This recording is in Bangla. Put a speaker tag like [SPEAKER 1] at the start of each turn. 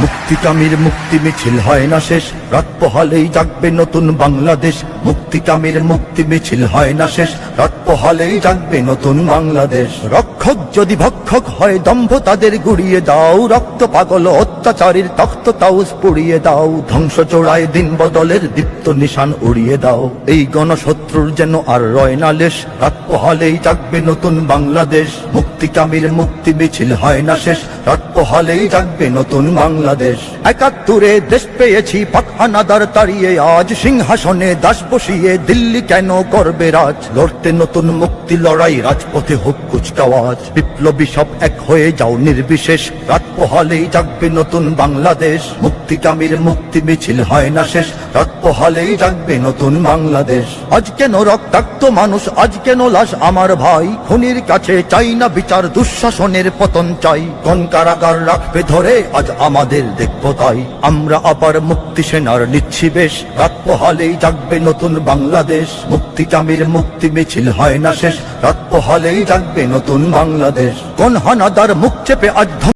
[SPEAKER 1] মুক্তিকামীর মুক্তি মিছিল হয় না শেষ। রাত পোহালেই জাগবে নতুন বাংলাদেশ। মুক্তিকামীর মুক্তি মিছিল হয় না শেষ। রাত পোহালেই জাগবে নতুন বাংলাদেশ। রক্ষক যদি ভক্ষক হয়, দম্ভ তাদের গুড়িয়ে দাও। রক্ত পাগল অত্যাচারীর তখ্ত তাউস পুড়িয়ে দাও। ধ্বংস চোড়ায় দিন বদলের দীপ্ত নিশান উড়িয়ে দাও। এই গণশত্রুর যেন আর রয় না লেশ। রাত পোহালেই জাগবে নতুন বাংলাদেশ। মুক্তিকামীর মুক্তি মিছিল হয় না শেষ। রাত পোহালেই জাগবে নতুন বাংলাদেশ। একাত্তরে দেশ পেয়েছি, পাক হানাদার তাড়িয়ে। আজ সিংহাসনে দাস বসিয়ে দিল্লি কেন করবে রাজ? লড়তে নতুন মুক্তি লড়াই, রাজপথে হোক কুচকাওয়াজ। বিপ্লবী সব এক হয়ে যাও নির্বিশেষ। রাত পোহালেই জাগবে নতুন বাংলাদেশ। মুক্তিকামীর মুক্তি মিছিল হয় না শেষ। রাত পোহালেই জাগবে নতুন বাংলাদেশ। আজ কেন রক্তাক্ত মানুষ, আজ কেন লাশ? আমার ভাই খুনির কাছে চাই না বিচার, দুঃশাসনের পতন চাই। কোন কারাগার রাখবে ধরে? আজ আমাদের দেখব তাই। আমরা আবার মুক্তি সেনার নিচ্ছি বেশ রাত হলেই জাগবে নতুন বাংলাদেশ। মুক্তি চামের মুক্তি মিছিল হয় না শেষ। রাত হলেই জাগবে নতুন বাংলাদেশ। কোন হানাদার মুখ চেপে ধ্বংস